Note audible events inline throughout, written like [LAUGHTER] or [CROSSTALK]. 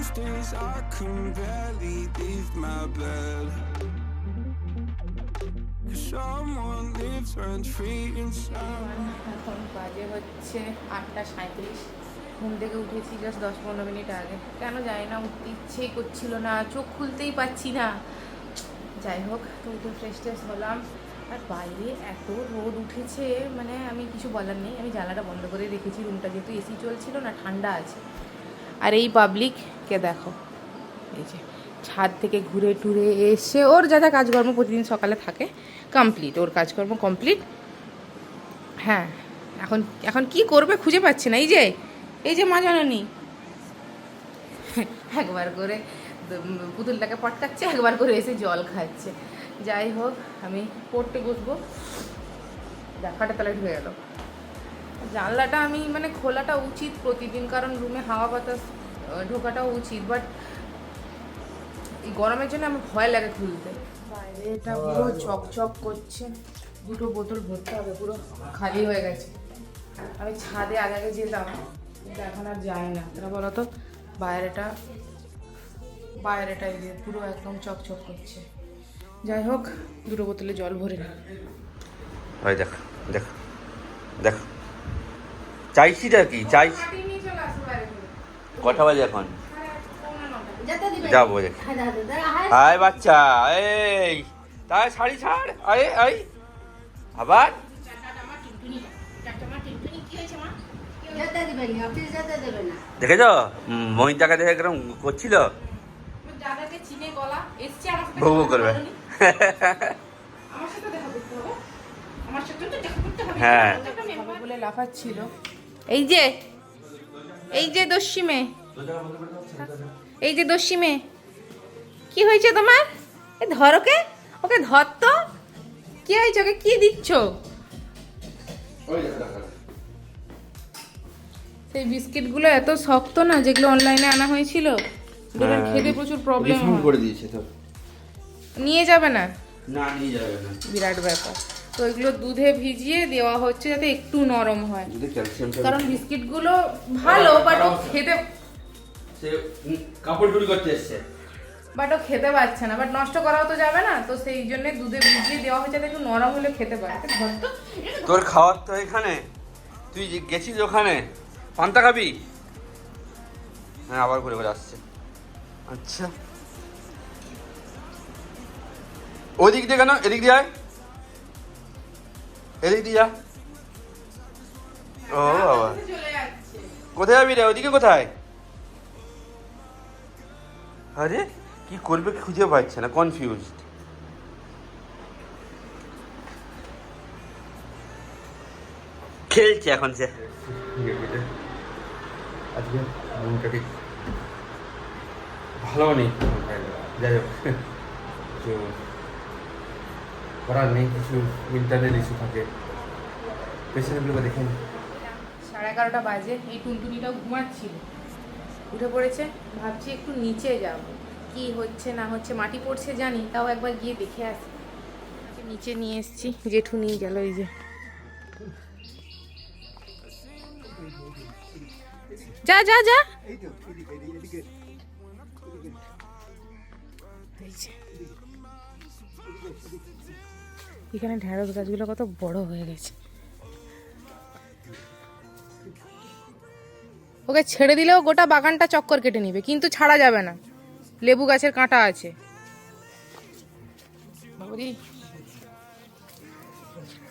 Most days I can barely leave my bed. Someone lives rent free inside. এখন বাজে হচ্ছে আটটা সাঁত্রিশ ঘুম থেকে উঠেছি জাস্ট দশ পনেরো মিনিট আগে। কেন জানি না, উঠতে ইচ্ছেই করছিল না, চোখ খুলতেই পাচ্ছি না। যাই হোক তো উঠে ফ্রেশ ট্রেশ হলাম। আর বাইরে এত রোদ উঠেছে মানে আমি কিছু বলার নেই। আমি জানলাটা বন্ধ করে রেখেছি রুমটা যেহেতু এসি চলছিল না, ঠান্ডা আছে। আর এই পাবলিককে দেখো। এই যে, ছাদ থেকে ঘুরে টুরে এসে ওর যা যা কাজকর্ম প্রতিদিন সকালে থাকে কমপ্লিট ওর কাজকর্ম কমপ্লিট হ্যাঁ এখন এখন কি করবে খুঁজে পাচ্ছে না। এই যে এই যে মা জানানি। একবার করে পুতুলটাকে পটকাচ্ছে, একবার করে এসে জল খাচ্ছে। যাই হোক, আমি পড়তে বসবো। দেখাটা তাহলে ঢুকে গেল। জানলাটা আমি মানে খোলাটা উচিত প্রতিদিন কারণ রুমে হাওয়া বাতাস ঢোকাটাও উচিত বাট এই গরমের জন্য আমার ভয় লাগে খুলতে। বাইরে এটা পুরো চকচক করছে দুটো বোতল ভরতে হবে পুরো খালি হয়ে গেছে। আমি ছাদে আগে আগে যেতাম কিন্তু এখন আর যাই না। এটা বলো তো বাইরেটা বাইরেটা এই যে পুরো একদম চকচক করছে। যাই হোক দুটো বোতলে জল ভরে না। ওই দেখ দেখ দেখ। চাইছিটা কি? চাইছি কটা বাজে এখন? যাব আয় বাচ্চা এই তাই শাড়ি ছাড় আয় আয়। আবার? দেখেছ? মহিতাকে দেখে কিরম করছিল? দাদাকে চিনে গলা এসছে আমার সাথে ভৌ ভৌ কথা করবে। হ্যাঁ। লাফাচ্ছিল। এই যে এই যে দস্যি মেয়ে। এই যে দস্যি মেয়ে। কি হয়েছে তোমার? এ ধরোকে ওকে ধর তো। কি হয়েছে? ওকে কি দিচ্ছ? সেই বিস্কিটগুলো এত শক্ত না যেগুলো অনলাইনে আনা হয়েছিল? ওগুলো খেতে প্রচুর প্রবলেম করে দিয়েছে তো। নিয়ে যাবে না? না নিয়ে যাবে না। বিরাট ব্যাপার। তো এগুলো দুধে ভিজিয়ে দেওয়া হচ্ছে যাতে একটু নরম হয়। কারণ বিস্কিটগুলো ভালো বাট ও খেতে কাপড় চুরি করতে এসছে। বাট ও খেতে পারছে না। বাট নষ্ট করাও তো যাবে না। তো সেই জন্য দুধে ভিজিয়ে দেওয়া হচ্ছে যাতে একটু নরম হলে খেতে পারে। তোর খাওয়ার তো এখানে। তুই যে গেছিস ওখানে। পান্তা খাবি? হ্যাঁ আবার ঘুরে ঘুরে আসছে। আচ্ছা। ওদিক দিয়ে কেন? এদিক দিয়ে আয়। এদিক দিয়ে যা ও, বাবা। কোথায় যাবি রে? ওদিকে কোথায়? আরে, কি করবে খুঁজে পাচ্ছে না কনফিউজ খেলছে এখন সে। আজকে ভালো নেই। যাই হোক। করার নেই কিছু ইন্টারনেট ইস্যু থাকে। পেশেন্টগুলোকে দেখে নিই। সাড়ে এগারোটা বাজে এই টুনটুনিটাও ঘুমাচ্ছিল। উঠে পড়েছে ভাবছি একটু নিচে যাব। কি হচ্ছে না হচ্ছে মাটি পড়ছে জানি তাও একবার গিয়ে দেখে আসি। নিচে নিয়ে এসেছি জেঠু নিয়ে গেল এই যে। যা যা যা। এই যে। এখানে ঢেঁড়স গাছগুলো কত বড় হয়ে গেছে। ওকে ছেড়ে দিলেও গোটা বাগানটা চক্কর কেটে নিবে, কিন্তু ছাড়া যাবে না। লেবু গাছের কাঁটা আছে।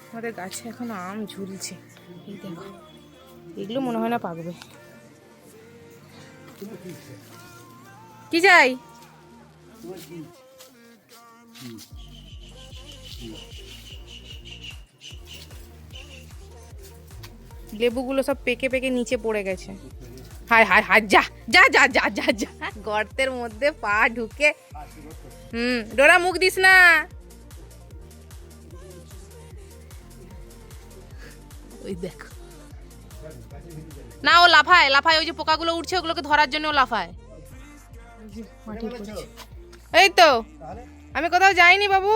আমাদের গাছে এখন আম ঝুলছে। এগুলো মনে হয় না পাকবে। কি চাই? লেবুগুলো সব পেকে পেকে নিচে পড়ে গেছে। হায় হায় হায় যা যা যা যা যা যা। গর্তের মধ্যে পা ঢুকে। হুম ডোরা মুখ দিস না। ওই দেখ। না ও লাফায় লাফায় ওই যে পোকাগুলো উঠছে ওগুলোকে ধরার জন্য ও লাফায়। এই তো আমি কোথাও যাইনি বাবু।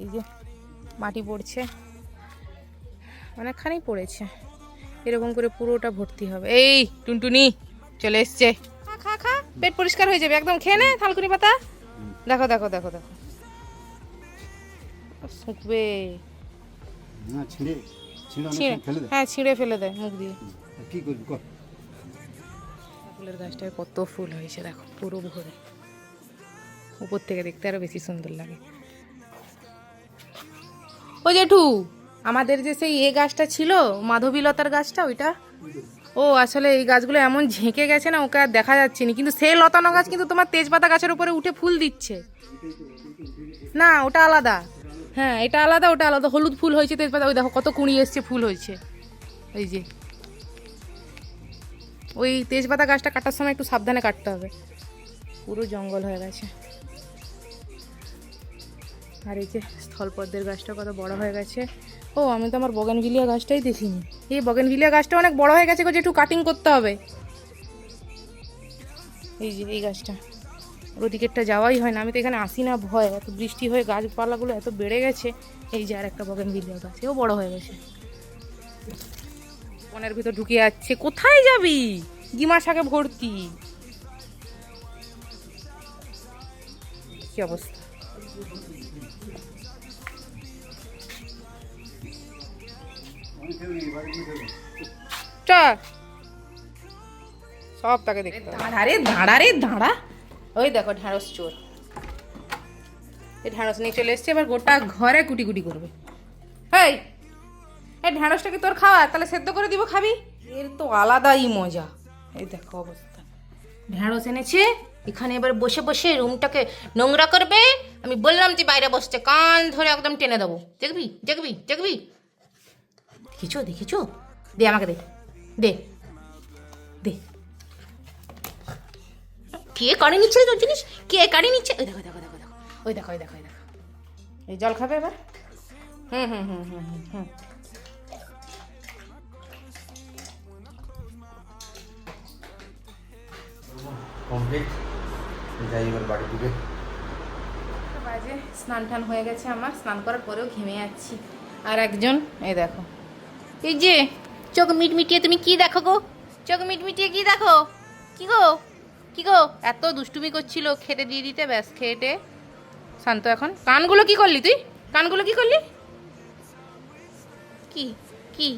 এই যে মাটি পড়ছে। অনেকখানি পড়েছে। এরকম করে পুরোটা ভর্তি হবে। এই টুনটুনি চলে এসছে। খা খা খা পেট পরিষ্কার হয়ে যাবে। একদম খেয়ে নে থালকুনি পাতা। দেখো দেখো দেখো দেখো। শুকবে। হ্যাঁ ছিঁড়ে ফেলে দেয় মুখ দিয়ে। কি করবি কর। ফুলের গাছটায় কত ফুল হয়েছে দেখো পুরো ভরে। উপর থেকে দেখতে আরও বেশি সুন্দর লাগে। ও জেঠু আমাদের যে সেই এ গাছটা ছিল, মাধবীলতার গাছটা, ওইটা? ও, আসলে এই গাছগুলো এমন ঝেঁকে গেছে না, ওকে আর দেখা যাচ্ছে না। কিন্তু সেই লতানো গাছ কিন্তু তোমার তেজপাতা গাছের উপরে উঠে ফুল দিচ্ছে। না, ওটা আলাদা। হ্যাঁ এটা আলাদা, ওটা আলাদা। হলুদ ফুল হয়েছে তেজপাতা, ওই দেখো কত কুড়ি এসছে, ফুল হয়েছে। এই যে। ওই তেজপাতা গাছটা কাটার সময় একটু সাবধানে কাটতে হবে। পুরো জঙ্গল হয়ে গেছে। আর এই যে স্থলপদ্মের গাছটা কত বড় হয়ে গেছে। ও, আমি তো আমার বগেনভিলিয়া গাছটাই দেখিনি। এই বগেনভিলিয়া গাছটা অনেক বড় হয়ে গেছে যে একটু কাটিং করতে হবে। এই যে, এই গাছটা। ওদিকেরটা যাওয়াই হয় না, আমি তো এখানে আসি না, ভয়। এত বৃষ্টি হয়ে গাছপালাগুলো এত বেড়ে গেছে। এই যে আর একটা বগেনভিলিয়া গাছ, এও বড় হয়ে গেছে। বনের ভিতর ঢুকে যাচ্ছে কোথায় যাবি? গিমা শাকে ভর্তি। কি অবস্থা? চল। সব তাকে দেখতে দাঁড়া রে দাঁড়া দাঁড়া ওই দেখো ঢ্যাঁড়স চোর। এই ঢ্যাঁড়স নিয়ে চলে এসছে, এবার গোটা ঘরে কুটি কুটি করবে। এই এই ঢ্যাঁড়সটা কি তোর খাওয়া, তাহলে সেদ্ধ করে দিব, খাবি? এর তো আলাদাই মজা। এই দেখো অবস্থা। ঢ্যাঁড়স এনেছে, এখানে এবার বসে বসে রুমটাকে নোংরা করবে। আমি বললাম তুই বাইরে বসতে, কান ধরে একদম টেনে দেবো। দেখবি? দেখবি? দেখবি? দেখেছ দেখেছ দে আমাকে দে। দে। দে। কে কাড়ে নিচ্ছে তোর জিনিস? কে কাড়ে নিচ্ছে? ওই দেখো দেখো দেখো দেখো। ওই দেখো ওই দেখো ওই দেখো। এই জল খাবে এবার? হুম হুম হুম হুম হুম হুম। কমপ্লিট। যাই এবার বাড়ি ঢুকে বাজে। স্নান টান হয়ে গেছে আমার। স্নান করার পরেও ঘেমে যাচ্ছি। আর একজন এই দেখো। এই যে, চোখ মিটমিটিয়ে তুমি কি দেখো গো? চোখ মিটমিটিয়ে কি দেখো? কি গো? কি গো? এত দুষ্টুমি করছিল খেতে দিয়ে দিতে, ব্যাস খেটে। শান্ত এখন। কানগুলো কি করলি তুই? কানগুলো কি করলি? কি? কি?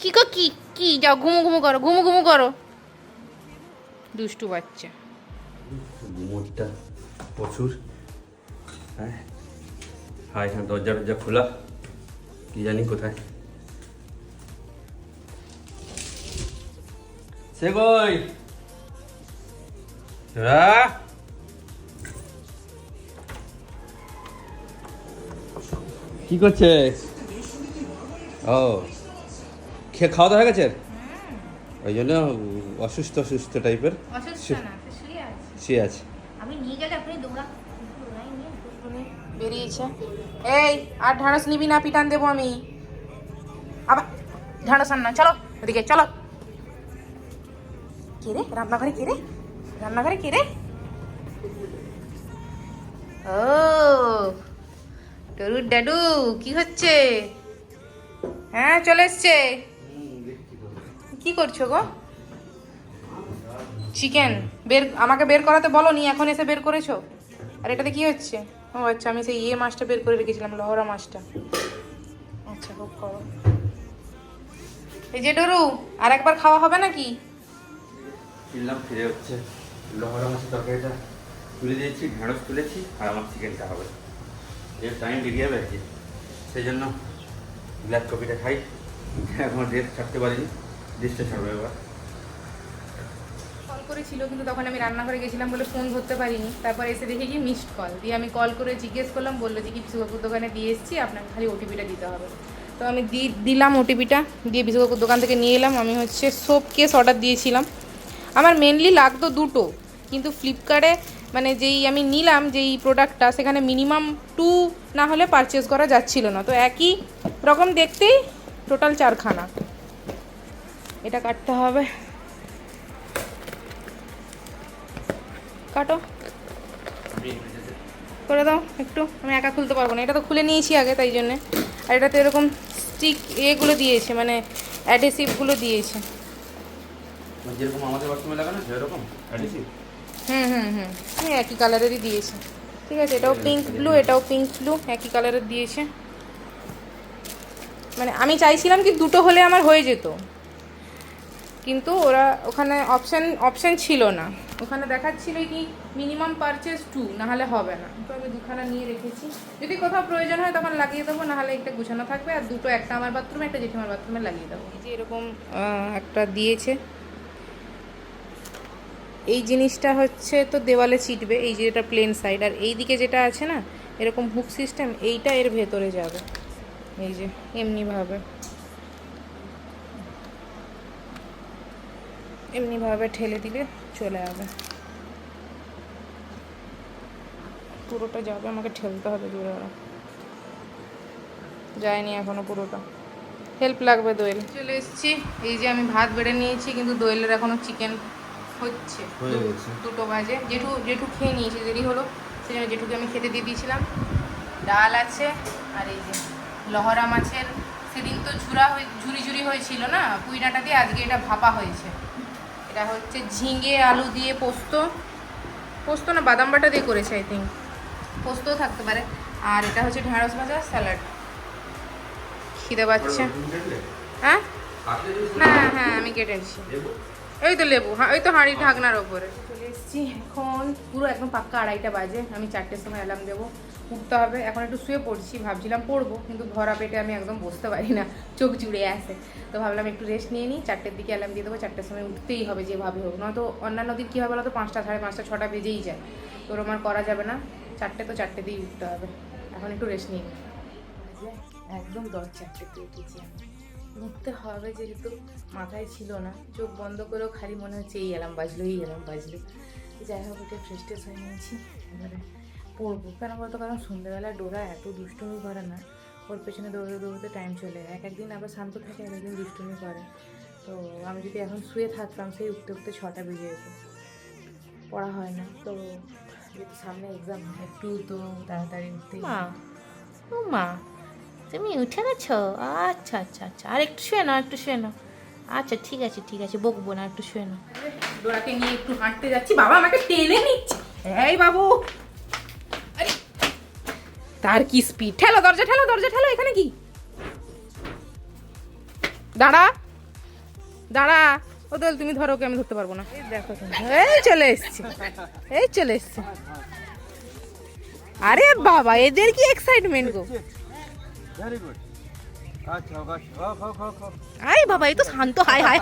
কি গো, কি? কি? যাও, ঘুমু ঘুমু করো, ঘুমু ঘুমু করো। দুষ্টু বাচ্চা। মোটটা প্রচুর। হ্যাঁ। হ্যাঁ দরজা টরজা খোলা। কি জানি কোথায়। সে কই তোরা কি করছিস ও খেয়ে খাওয়া দাওয়া হয়ে গেছে ওই জন্য অসুস্থ অসুস্থ টাইপের অসুস্থ না তো শুয়ে আছে শুয়ে আছে আমি নিয়ে গেলে আপনি দৌড়া বেরিয়েছে এই আর ঢাঁড়স নিবি না পিটান দেবো আমি। আবার ঢাঁড়স আন না চলো ওদিকে চলো। কে রে রান্নাঘরে কে রে রান্নাঘরে কে রে ও টরু ড্যাডু, কি হচ্ছে? হ্যাঁ চলে এসছে। কি করছ গো? চিকেন, বের, আমাকে বের করাতে বলো নি এখন এসে বের করেছ? আর এটাতে কি হচ্ছে? ও আচ্ছা আমি সেই ইয়ে মাছটা বের করে রেখেছিলাম, লহরা মাছটা। আচ্ছা খুব করো। এই যে ডরু আর একবার খাওয়া হবে নাকি? কিনলাম ফিরে হচ্ছে। লহরা মাছের তরকারিটা। তুলে দিয়েছি, ঢেঁড়স তুলেছি, আর আমার চিকেনটা হবে। এর টাইম বেরিয়ে যাবে আর কি সেই জন্য ব্ল্যাক কপিটা খাই। এখন ড্রেস ছাড়তে পারিনি। ড্রেসটা ছাড়বো এবার। করেছিল, কিন্তু তখন আমি রান্নাঘরে গেছিলাম বলে ফোন ধরতে পারিনি। তারপর এসে দেখে কি মিসড কল দিয়ে আমি কল করে জিজ্ঞেস করলাম, বলল যে কি বিশ্বকাপুর দোকানে দিয়ে এসেছি, আপনাকে খালি ওটিপিটা দিতে হবে। তো আমি দিলাম ওটিপিটা দিয়ে বিশ্বকাপুর দোকান থেকে নিয়ে এলাম। আমি হচ্ছে সোপ কেস অর্ডার দিয়েছিলাম। আমার মেনলি লাগতো দুটো। কিন্তু ফ্লিপকার্টে মানে যেই আমি নিলাম, যেই প্রোডাক্টটা সেখানে মিনিমাম টু না হলে পারচেস করা যাচ্ছিল না। তো একই রকম দেখতেই টোটাল চারখানা। এটা কাটতে হবে। কাটো। করে দাও একটু। আমি একা খুলতে পারব না। এটা তো খুলে নিয়েছি আগে, তাই জন্যে। আর এটাতে এরকম স্টিক এগুলো দিয়েছে মানে অ্যাডেসিভগুলো দিয়েছে। যেরকম আমাদের বাথরুমে লাগানো সেরকম? অ্যাডিসিভ হুম হুম হুম। এই একই কালারেরই দিয়েছে। ঠিক আছে এটাও পিঙ্ক ব্লু এটাও পিঙ্ক ব্লু একই কালারের দিয়েছে। মানে আমি চাইছিলাম কি দুটো হলে আমার হয়ে যেত। কিন্তু ওরা ওখানে অপশান অপশান ছিল না। ওখানে দেখাচ্ছিল কি মিনিমাম পারচেস টু নাহলে হবে না। তো আমি দুখানা নিয়ে রেখেছি। যদি কোথাও প্রয়োজন হয় তখন লাগিয়ে দেবো নাহলে একটা গুছানো থাকবে। আর দুটো একটা আমার বাথরুমে একটা জেঠিমার বাথরুমে লাগিয়ে দেবো। এই যে এরকম একটা দিয়েছে। এই জিনিসটা হচ্ছে তো দেওয়ালে চিটবে এই যে এটা প্লেন সাইড আর এই দিকে যেটা আছে না, এরকম হুক সিস্টেম এইটা এর ভেতরে যাবে। এই যে এমনিভাবে এমনিভাবে ঠেলে দিলে চলে যাবে। পুরোটা যাবে, আমাকে ঠেলতে হবে দূরে ওরা। যায়নি এখনও পুরোটা। হেল্প লাগবে দোয়েল। চলে এসেছি। এই যে আমি ভাত বেড়ে নিয়েছি, কিন্তু দোয়েলের এখনও চিকেন হচ্ছে। হয়ে গেছে। দুটো বাজে। জেঠু জেঠু খেয়ে নিয়েছে দেরি হলো। সেই জন্য জেঠুকে আমি খেতে দিয়ে দিয়েছিলাম। ডাল আছে আর এই যে লহরা মাছের সেদিন তো ঝুরা হয়ে ঝুরি ঝুরি হয়েছিল না? পুইনাটা দিয়ে আজকে এটা ভাপা হয়েছে। এটা হচ্ছে ঝিঙে আলু দিয়ে পোস্ত। পোস্ত না বাদাম বাটা দিয়ে করেছে আই থিঙ্ক পোস্তও থাকতে পারে। আর এটা হচ্ছে ঢেঁড়স ভাজা স্যালাড। খিদে পাচ্ছে। হ্যাঁ? হ্যাঁ হ্যাঁ আমি কেটে কেটেছি এই তো লেবু হ্যাঁ ওই তো হাঁড়ি ঢাকনার ওপরে। চলে এসেছি এখন পুরো একদম পাক্কা আড়াইটা বাজে আমি চারটের সময় অ্যালার্ম দেবো উঠতে হবে। এখন একটু শুয়ে পড়ছি ভাবছিলাম পড়ব কিন্তু ভরা পেটে আমি একদম বসতে পারি না চোখ জুড়ে আসে তো ভাবলাম একটু রেস্ট নিয়ে নিই চারটের দিকে অ্যালার্ম দিয়ে দেবো চারটের সময় উঠতেই হবে যেভাবে হোক। নয়তো অন্যান্য দিন কী হবে বলো তো পাঁচটা সাড়ে পাঁচটা ছটা বেজেই যায়। তো ওরম আর করা যাবে না চারটে তো চারটে দিয়েই উঠতে হবে। এখন একটু রেস্ট নিয়ে নিই। একদম দশ চারটেতে উঠেছি আমি। উঠতে হবে যেহেতু মাথায় ছিল না। চোখ বন্ধ করেও খালি মনে হচ্ছে এই এলাম বাজলো এই এলাম বাজলো। যাই হোক উঠে ফ্রেশ ট্রেশ হয়ে নিয়েছি। এবারে পড়ব। কেন বলতো? কারণ সন্ধ্যেবেলা ডোরা এত দুষ্টুমি করে না। ওর পেছনে দৌড়তে দৌড়তে টাইম চলে যায়। এক একদিন আবার শান্ত থাকে এক একদিন দুষ্টুমি করে। তো আমি যদি এখন শুয়ে থাকতাম সেই উঠতে উঠতে ছটা বেজে যেত। পড়া হয় না। তো যেহেতু সামনে এক্সাম একটু তো তাড়াতাড়ি উঠতে মা ও মা তুমি উঠে গেছো? আচ্ছা আচ্ছা আচ্ছা। আর একটু শুয়ে নাও, একটু শুয়ে নাও। আচ্ছা ঠিক আছে ঠিক আছে, বকবো না, একটু শুয়ে নাও। ডোরাকে নিয়ে একটু হাঁটতে যাচ্ছি। বাবা আমাকে টেনে নিচ্ছে। এই বাবু। তার কি স্পিড ঠেলো, দরজা ঠেলো দরজা ঠেলো, এখানে কি? দাঁড়া। দাঁড়া। ও দোল, তুমি ধরো ওকে, আমি ধরতে পারব না। দেখো এই চলে এসছে। এই চলে এসছে। আরে বাবা, এদের কি এক্সাইটমেন্ট গো? ভেরি গুড আচ্ছা আরে বাবা এই তো শান্ত হায় হায়।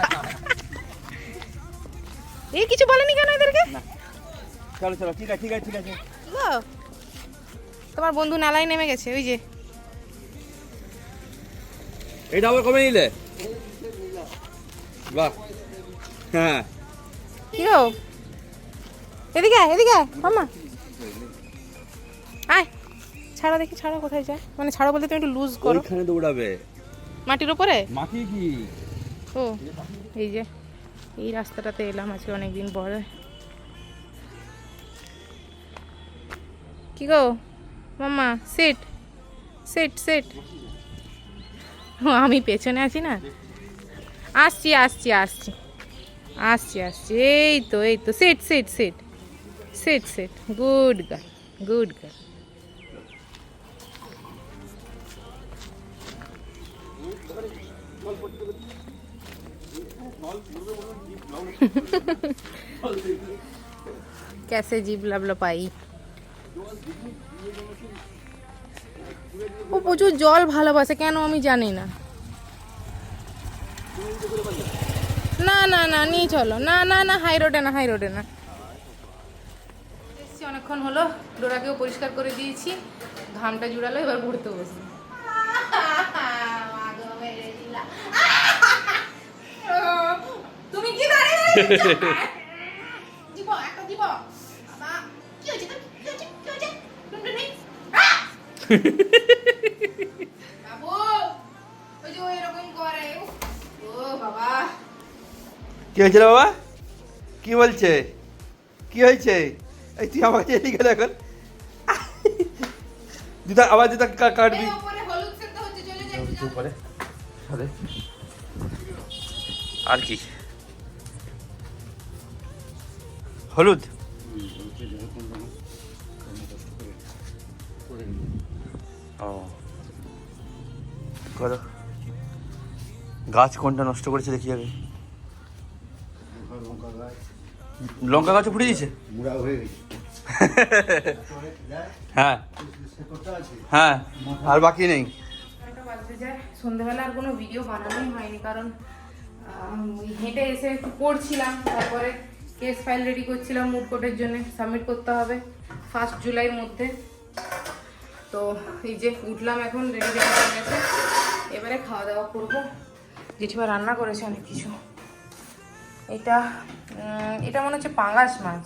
এই কিছু বলেনি কেন এদেরকে? চলো চলো ঠিক আছে ঠিক আছে ঠিক আছে। তোমার বন্ধু নালায় নেমে গেছে ওই যে। এটা আবার কমে নিলে? বাহ। হ্যাঁ। কি গো? এদিকে এদিকে মামা আয়। ছাড়া দেখি ছাড়া কোথায় যায়? মানে ছাড়া বলতে তুমি একটু লুজ করো। ওইখানে দৌড়াবে। মাটির উপরে? মাটি কি? ও এই যে এই রাস্তাটাতে এলাম আজকে অনেকদিন পরে। কি গো? মাম্মা সিট সিট সিট ও আমি পেছনে আছি না? আসছি আসছি আসছি। আসছি আসছি। এই তো এই তো sit sit sit sit sit good girl good girl [LAUGHS] कैसे जीभ लपलपाई ও প্রচুর জল ভালোবাসে কেন আমি জানি না না না না নিয়ে চলো না না না হাই রোডে না হাই রোডে না এসছি অনেকক্ষণ হলো ডোরাকেও পরিষ্কার করে দিয়েছি ঘামটা জুড়ালো এবার পড়তে বসি দিব একটা দিব বাবা? কি হয়েছে তোর? কি হয়েছে? কি হয়েছে টুনটুনি আহ! বাবু ওই যে এরকম করে ও বাবা কি হয়েছে রে বাবা কি বলছে কি হয়েছে এই তুই আমাকে এদিকে দেখুন দিদা আবার দিদা কাটবি আর ওপরে হলুদ। ও। গাছ কোনটা নষ্ট করেছে দেখি আগে। লঙ্কা গাছ গাছও ফুটে দিয়েছে হয়ে গেছে। হ্যাঁ। হ্যাঁ আর বাকি নেই। সন্ধ্যেবেলা আর কোনো ভিডিও বানানোই হয়নি কারণ হেঁটে এসে একটু পড়ছিলাম তারপরে কেস ফাইল রেডি করছিলাম মুড কোর্টের জন্য সাবমিট করতে হবে ফার্স্ট জুলাইয়ের মধ্যে। তো এই যে উঠলাম এখন রেডি রেডি হয়ে গেছে। এবারে খাওয়া দাওয়া করব। জেঠিমা রান্না করেছে অনেক কিছু। এটা এটা মনে হচ্ছে পাঙাশ মাছ।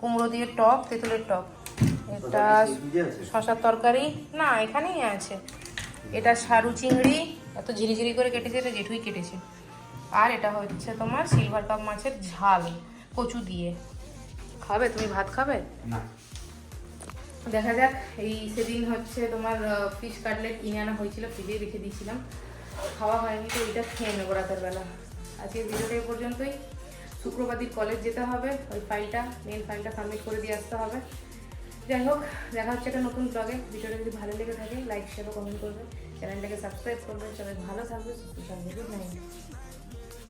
কুমড়ো দিয়ে টক, তেঁতুলের টক। এটা শশার তরকারি। না, এখানেই আছে। এটা সারু চিংড়ি, এত ঝিরিঝিরি করে কেটেছে, এটা জেঠুই কেটেছে। আর এটা হচ্ছে তোমার সিলভার কাপ মাছের ঝাল। কচু দিয়ে। খাবে? তুমি ভাত খাবে? না। দেখা যাক এই সেদিন হচ্ছে তোমার ফিশ কাটলেট কিনে আনা হয়েছিল ফ্রিজে রেখে দিয়েছিলাম। খাওয়া হয়নি তো এটা খেয়ে নেব রাতের বেলা। আজকে ভিডিওটা এই পর্যন্তই। শুক্রবাদির কলেজ যেতে হবে ওই ফাইলটা মেন ফাইলটা সাবমিট করে দিয়ে আসতে হবে। যাই হোক দেখা হচ্ছে একটা নতুন ব্লগে ভিডিওটা যদি ভালো লেগে থাকে লাইক শেয়ার কমেন্ট করবে। চ্যানেলটাকে সাবস্ক্রাইব করবে। সবাই ভালো থাকবে সুস্থ থাকবে। Good night